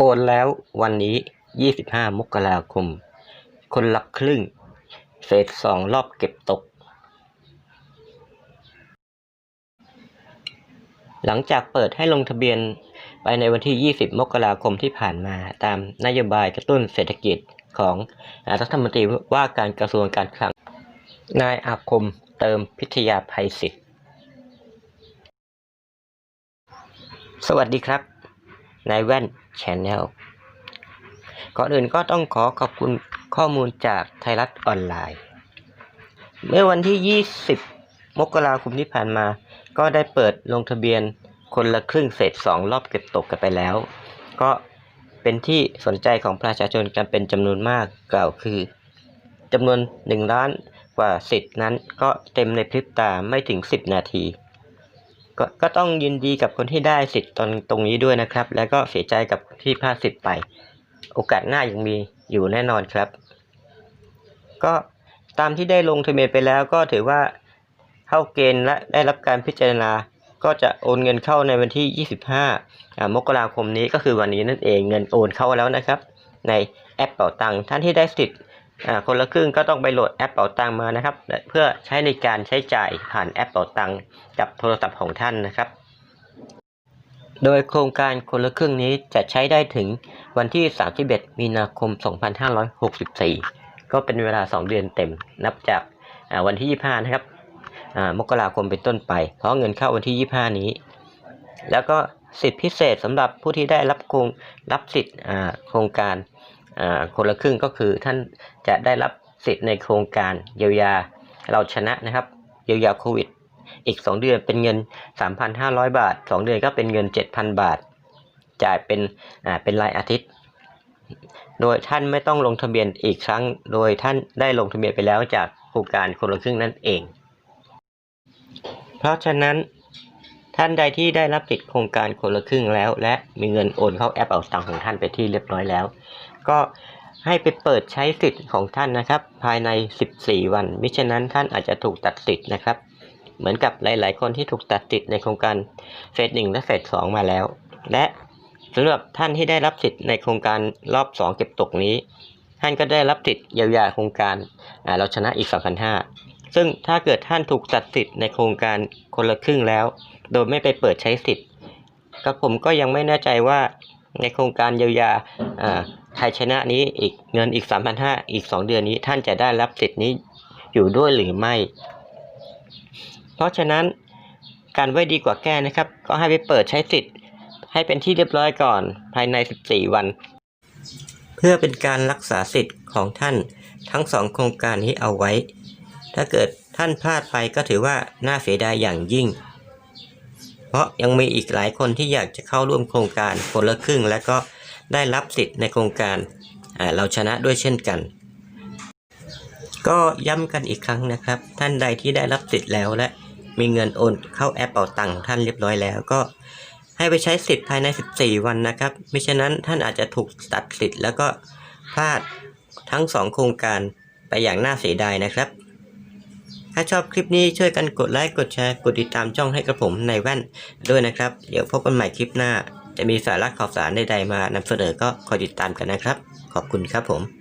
โอนแล้ววันนี้ 25 มกราคม คนละครึ่ง เฟสสองรอบเก็บตก หลังจากเปิดให้ลงทะเบียนไปในวันที่ 20 มกราคมที่ผ่านมา ตามนโยบายกระตุ้นเศรษฐกิจของรัฐมนตรีว่าการกระทรวงการคลัง นายอาคมเติมพิทยาภัยศิษฐ์สวัสดีครับ นายแว่นชแนลก่อนอื่นก็ต้องขอขอบคุณข้อมูลจากไทยรัฐออนไลน์ เมื่อวันที่ 20 มกราคมที่ผ่านมา ก็ได้เปิดลงทะเบียนคนละครึ่งเศษสองรอบเก็บตกกันไปแล้ว ก็เป็นที่สนใจของประชาชนกันเป็นจำนวนมากกล่าวคือจำนวน 1 ล้านกว่าสิทธิ์นั้นก็เต็มในพริบตาไม่ถึง 10 นาที ก็ก็ต้องยินดีกับคนที่ได้สิทธิ์ตรงตรงนี้ด้วยนะครับ แล้วก็เสียใจกับที่พลาดสิทธิ์ไป โอกาสหน้ายังมีอยู่แน่นอนครับ ก็ตามที่ได้ลงทะเบียนไปแล้วก็ถือว่าเข้าเกณฑ์และได้รับการพิจารณา ก็จะโอนเงินเข้าในวันที่ 25อ่ามกราคมนี้ก็คือวันนี้นั่นเองเงินโอนเข้าแล้วนะครับ ในแอปเป๋าตังค์ท่านที่ได้สิทธิ์ คนละครึ่งก็ต้องไปโหลดแอปเป๋าตังมานะครับ เพื่อใช้ในการใช้จ่ายผ่านแอปเป๋าตังกับโทรศัพท์ของท่านนะครับ โดยโครงการคนละครึ่งนี้จะใช้ได้ถึงวันที่ 31 มีนาคม 2564 ก็เป็นเวลา 2 เดือนเต็ม นับจากวันที่ 25 นะครับมกราคมเป็นต้นไป เพราะเงินเข้าวันที่ 25 นี้ แล้วก็สิทธิพิเศษสำหรับผู้ที่ได้รับโครงรับสิทธิ์โครงการ คนละครึ่งก็คือท่านจะได้รับสิทธิ์ในโครงการเยียวยาเราชนะนะครับ เยียวยาโควิด อีก 2 เดือนเป็นเงิน 3,500 บาท 2 เดือนก็เป็นเงิน 7,000 บาท จ่ายเป็นอ่าเป็นรายอาทิตย์ โดยท่านไม่ต้องลงทะเบียนอีกครั้ง โดยท่านได้ลงทะเบียนไปแล้วจากโครงการคนละครึ่งนั่นเอง เพราะฉะนั้นท่านใดที่ได้รับสิทธิ์โครงการคนละครึ่งแล้ว และมีเงินโอนเข้าแอปเอาตังของท่านไปที่เรียบร้อยแล้ว ก็ให้ไปเปิดใช้สิทธิ์ของท่านนะครับ ภายใน 14 วัน มิฉะนั้นท่านอาจจะถูกตัดสิทธิ์นะครับ เหมือนกับหลาย ๆ คนที่ถูกตัดสิทธิ์ในโครงการเฟสหนึ่งและเฟสสองมาแล้ว และสำหรับท่านที่ได้รับสิทธิ์ในโครงการรอบ 2 เก็บตกนี้ ท่านก็ได้รับสิทธิ์เยียวยาโครงการเราชนะอีก 2,500 ซึ่งถ้าเกิดท่านถูกตัดสิทธิ์ในโครงการคนละครึ่งแล้ว โดยไม่ไปเปิดใช้สิทธิ์ก็ผมก็ยังไม่แน่ใจว่า ในโครงการเยียวยาไทยชนะนี้อีกเงินอีก 3,500 อีก 2 เดือนนี้ท่านจะได้รับสิทธิ์นี้อยู่ด้วยหรือไม่ เพราะฉะนั้นการไว้ดีกว่าแก้นะครับ ก็ให้ไปเปิดใช้สิทธิ์ ให้เป็นที่เรียบร้อยก่อนภายใน 14 วัน เพื่อเป็นการรักษาสิทธิ์ของท่านทั้งสองโครงการนี้เอาไว้ ถ้าเกิดท่านพลาดไปก็ถือว่าน่าเสียดายอย่างยิ่ง เพราะยังมีอีกหลายคนที่อยากจะเข้าร่วมโครงการคนละครึ่ง และก็ได้รับสิทธิ์ในโครงการเราชนะด้วยเช่นกัน ก็ย้ำกันอีกครั้งนะครับ ท่านใดที่ได้รับสิทธิ์แล้วและมีเงินโอนเข้าแอปเป๋าตังค์ของท่านเรียบร้อยแล้วก็ให้ไปใช้สิทธิ์ภายใน 14 วันนะครับมิฉะนั้นท่านอาจจะถูกตัดสิทธิ์แล้วก็พลาดทั้ง 2 โครงการไปอย่างน่าเสียดายนะครับ ถ้าชอบคลิปนี้ช่วยกันกดไลค์ กดแชร์ กดติดตามช่องให้กับผมในแว่นด้วยนะครับ เดี๋ยวพบกันใหม่คลิปหน้า จะมีสาระข่าวสารใดๆมานำเสนอก็คอยติดตามกันนะครับ ขอบคุณครับผม